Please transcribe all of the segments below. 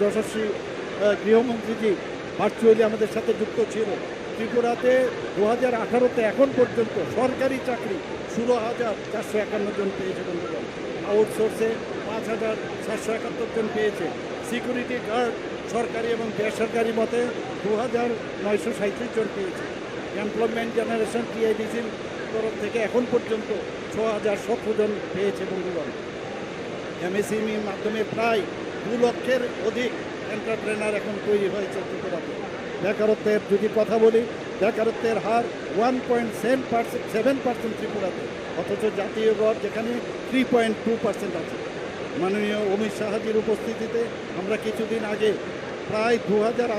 যশস্বী গৃহমন্ত্রীজি virtually আমাদের সাথে যুক্ত ছিল। ত্রিপুরাতে দু হাজার আঠারোতে এখন পর্যন্ত সরকারি চাকরি ষোলো হাজার চারশো একান্ন জন পেয়েছে বন্ধুগণ। আউটসোর্সে পাঁচ হাজার সাতশো একাত্তর জন পেয়েছে। সিকিউরিটি গার্ড সরকারি এবং বেসরকারি মতে দু হাজার নয়শো সাঁত্রিশ জন পেয়েছে। এমপ্লয়মেন্ট জেনারেশন টিআইডিসির তরফ থেকে এখন পর্যন্ত ছ হাজার সতেরো জন পেয়েছে বন্ধুগণ। এমএসএমইর মাধ্যমে প্রায় দু লক্ষের অধিক এন্টারপ্রেনার এখন তৈরি হয়েছে ত্রিপুরাতে বেকারত্বের যদি কথা বলি, বেকারত্বের হার one point seven percent seven percent ত্রিপুরাতে, অথচ জাতীয় গড় যেখানে থ্রি পয়েন্ট টু পার্সেন্ট আছে। মাননীয় অমিত শাহজির উপস্থিতিতে আমরা কিছুদিন আগে প্রায় দু হাজার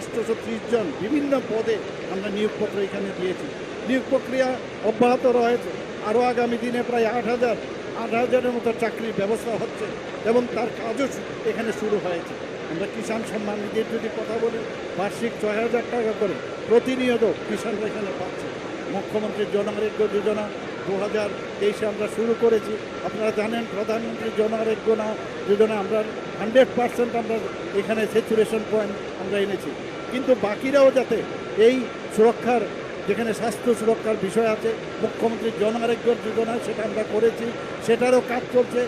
জন বিভিন্ন পদে আমরা নিয়োগপত্র এখানে দিয়েছি। নিয়োগ প্রক্রিয়া অব্যাহত রয়েছে। আরও আগামী দিনে প্রায় আট হাজার আট হাজারের মতো চাকরির ব্যবস্থা হচ্ছে, এবং তার কাজও এখানে শুরু হয়েছে। আমরা কিষাণ সম্মান নিধির যদি কথা বলি, বার্ষিক ছয় হাজার টাকা করে প্রতিনিয়ত কিষাণরা এখানে পাচ্ছে। মুখ্যমন্ত্রীর জনআরোগ্য যোজনা দু হাজার তেইশে আমরা শুরু করেছি। আপনারা জানেন, প্রধানমন্ত্রী জনআরোগ্য না- যোজনা আমরা হান্ড্রেড পার্সেন্ট আমরা এখানে স্যাচুরেশন পয়েন্ট আমরা এনেছি। কিন্তু বাকিরাও যাতে এই সুরক্ষার যেখানে স্বাস্থ্য সুরক্ষার বিষয় আছে মুখ্যমন্ত্রীর জনআরোগ্য যোজনা সেটা আমরা করেছি, সেটারও কাজ চলছে।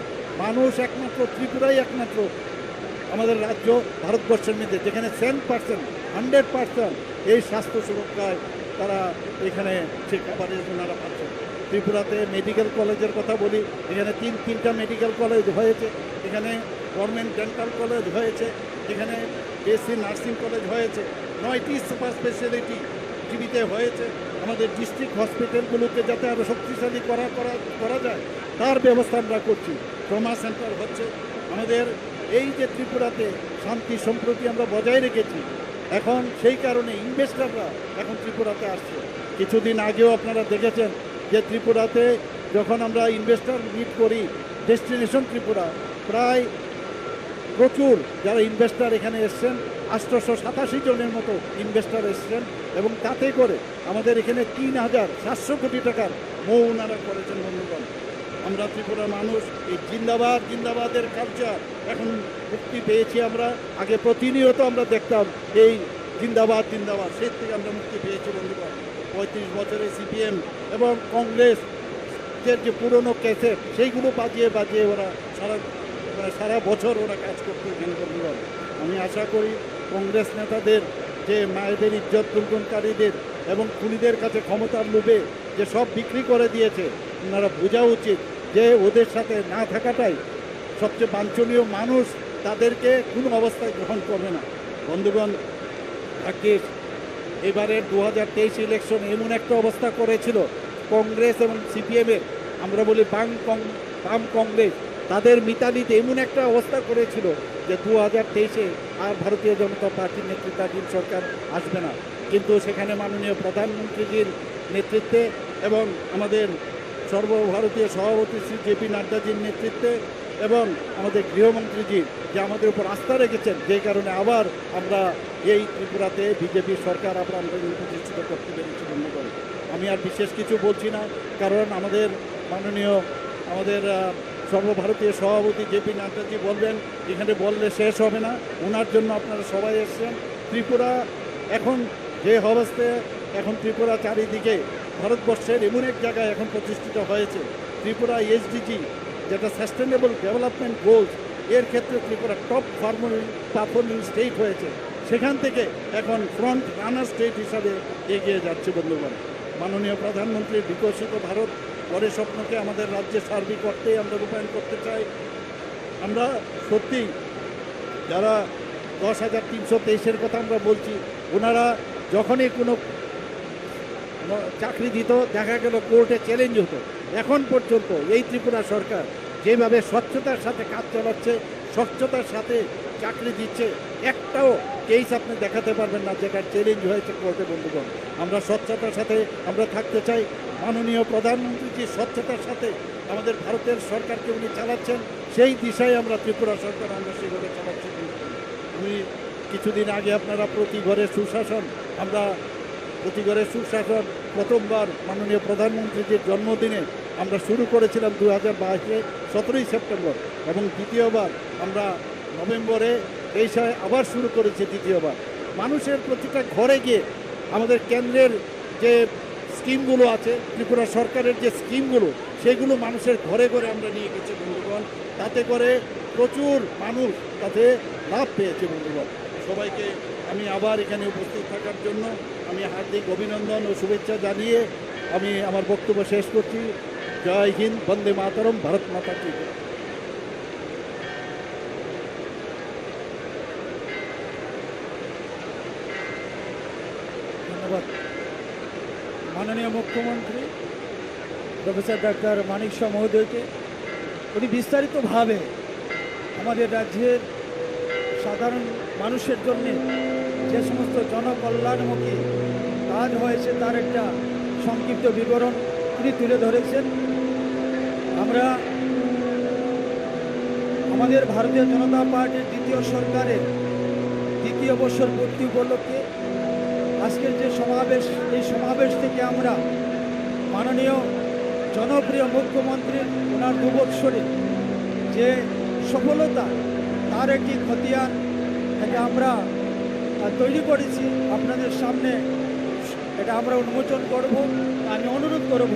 মানুষ একমাত্র, ত্রিপুরাই একমাত্র আমাদের রাজ্য ভারতবর্ষের মধ্যে, যেখানে সেন পার্সেন্ট হান্ড্রেড পার্সেন্ট এই স্বাস্থ্য সুরক্ষায় তারা এখানে সে কাভারেজ ওনারা পাচ্ছেন ত্রিপুরাতে মেডিকেল কলেজের কথা বলি, এখানে তিন, তিনটা মেডিকেল কলেজ হয়েছে, এখানে গভর্নমেন্ট ডেন্টাল কলেজ হয়েছে, এখানে এসি নার্সিং কলেজ হয়েছে, নয়টি সুপার স্পেশালিটি টিভিতে হয়েছে, আমাদের ডিস্ট্রিক্ট হসপিটালগুলোকে যাতে আরও শক্তিশালী করা করা যায়, তার ব্যবস্থা আমরা করছি। ট্রমা সেন্টার হচ্ছে। আমাদের এই যে ত্রিপুরাতে শান্তি সম্প্রতি আমরা বজায় রেখেছি, এখন সেই কারণে ইনভেস্টাররা এখন ত্রিপুরাতে আসছে। কিছুদিন আগেও আপনারা দেখেছেন যে ত্রিপুরাতে যখন আমরা ইনভেস্টর মিট করি ডেস্টিনেশন ত্রিপুরা, প্রায় প্রচুর যারা ইনভেস্টার এখানে এসছেন আটশোশো সাতাশি জনের মতো ইনভেস্টার এসছেন। এবং তাতে করে আমাদের এখানে তিন হাজার সাতশো কোটি টাকার মৌ ওনারা করেছেন বন্ধুগণ। আমরা ত্রিপুরার মানুষ, এই জিন্দাবাদ, জিন্দাবাদের কালচার এখন মুক্তি পেয়েছি আমরা। আগে প্রতিনিয়ত আমরা দেখতাম এই জিন্দাবাদ জিন্দাবাদ। সে থেকে আমরা মুক্তি পেয়েছি বন্ধুগণ। পঁয়ত্রিশ বছরে সিপিএম এবং কংগ্রেস, এর যে পুরনো ক্যাসেট, সেইগুলো বাজিয়ে বাজিয়ে ওরা সারা সারা বছর ওরা কাজ করতে এখানে আমি আশা করি কংগ্রেস নেতাদের যে মায়েদের ইজ্জত লুণ্ঠনকারীদের এবং খুনিদের কাছে ক্ষমতার লোভে যে সব বিক্রি করে দিয়েছে, ওনারা বোঝা উচিত যে ওদের সাথে না থাকাটাই সবচেয়ে বাঞ্ছনীয় মানুষ তাদেরকে কোনো অবস্থায় গ্রহণ করবে না। বন্ধুগণ ভাগ্যিস এবারের দু হাজার তেইশ ইলেকশন এমন একটা অবস্থা করেছিল। কংগ্রেস এবং সিপিএমের, আমরা বলি বাম কং, বাম কংগ্রেস তাদের মিতালিতে এমন একটা অবস্থা করেছিল যে দু হাজার তেইশে আর ভারতীয় জনতা পার্টির নেতৃত্বাধীন সরকার আসবে না। কিন্তু সেখানে মাননীয় প্রধানমন্ত্রীজির নেতৃত্বে এবং আমাদের সর্বভারতীয় সভাপতি শ্রী জেপি নাড্ডাজির নেতৃত্বে এবং আমাদের গৃহমন্ত্রীজি যে আমাদের উপর আস্থা রেখেছেন, যে কারণে আবার আমরা এই ত্রিপুরাতে বিজেপি সরকার আবার আমাদের প্রতিষ্ঠিত করতে পেরেছি বন্ধুগণ। আমি আর বিশেষ কিছু বলছি না, কারণ আমাদের মাননীয়, আমাদের সর্বভারতীয় সভাপতি জেপি নাড্ডাজি বলবেন, এখানে বললে শেষ হবে না। ওনার জন্য আপনারা সবাই এসছেন। ত্রিপুরা এখন যে অবস্থায় এখন ত্রিপুরা চারিদিকে ভারতবর্ষের এমন এক জায়গায় এখন প্রতিষ্ঠিত হয়েছে। ত্রিপুরা এসডিজি যেটা সাস্টেনেবল ডেভেলপমেন্ট গোলস, এর ক্ষেত্রে Tripura top performing performing state হয়েছে। সেখান থেকে এখন ফ্রন্ট রানার স্টেট হিসাবে এগিয়ে যাচ্ছে বন্ধুগণ। মাননীয় প্রধানমন্ত্রীর বিকশিত ভারত পরে স্বপ্নকে আমাদের রাজ্যে সার্বিক অর্থে আমরা রূপায়ণ করতে চাই। আমরা সত্যি যারা দশ হাজার তিনশো তেইশের কথা আমরা বলছি, ওনারা যখনই কোনো চাকরি দিত, দেখা গেল কোর্টে চ্যালেঞ্জ হতো। এখন পর্যন্ত এই ত্রিপুরা সরকার যেভাবে স্বচ্ছতার সাথে কাজ চালাচ্ছে, স্বচ্ছতার সাথে চাকরি দিচ্ছে, একটাও কেস আপনি দেখাতে পারবেন না যেটা চ্যালেঞ্জ হয়েছে কোর্টে, বন্ধুগণ। আমরা স্বচ্ছতার সাথে আমরা থাকতে চাই। মাননীয় প্রধানমন্ত্রী যে স্বচ্ছতার সাথে আমাদের ভারতের সরকারকে উনি চালাচ্ছেন, সেই দিশায় আমরা ত্রিপুরা সরকার আমরা সেভাবে চালাচ্ছি। আমি কিছুদিন আগে আপনারা প্রতি ঘরে সুশাসন, আমরা প্রতি ঘরে সুশাসন প্রথমবার মাননীয় প্রধানমন্ত্রীজির জন্মদিনে আমরা শুরু করেছিলাম দু হাজার বাইশে সতেরোই সেপ্টেম্বর এবং দ্বিতীয়বার আমরা নভেম্বরে এই সময় আবার শুরু করেছি দ্বিতীয়বার মানুষের প্রতিটা ঘরে গিয়ে আমাদের কেন্দ্রের যে স্কিমগুলো আছে, ত্রিপুরা সরকারের যে স্কিমগুলো, সেগুলো মানুষের ঘরে ঘরে আমরা নিয়ে গেছি বন্ধুগণ। তাতে করে প্রচুর মানুষ তাতে লাভ পেয়েছে বন্ধুগণ। সবাইকে আমি আবার এখানে উপস্থিত থাকার জন্য আমি হার্দিক অভিনন্দন ও শুভেচ্ছা জানিয়ে আমি আমার বক্তব্য শেষ করছি। জয় হিন্দ, বন্দে মাতরম, ভারত মাতা কি ধন্যবাদ। মাননীয় মুখ্যমন্ত্রী, প্রফেসর ডাক্তার মানিক শাহ মহোদয়কে। উনি বিস্তারিতভাবে আমাদের রাজ্যের সাধারণ মানুষের জন্য যে সমস্ত জনকল্যাণমুখী কাজ হয়েছে তার একটা সংক্ষিপ্ত বিবরণ তিনি তুলে ধরেছেন। আমরা আমাদের ভারতীয় জনতা পার্টির দ্বিতীয় সরকারের দ্বিতীয় বছর পূর্তি উপলক্ষে আজকের যে সমাবেশ, এই সমাবেশ থেকে আমরা মাননীয় জনপ্রিয় মুখ্যমন্ত্রী ওনার দুবৎসরে যে সফলতা, তার একটি খতিয়ান থেকে আমরা তৈরি করেছি, আপনাদের সামনে এটা আমরা উন্মোচন করব, আমি অনুরোধ করব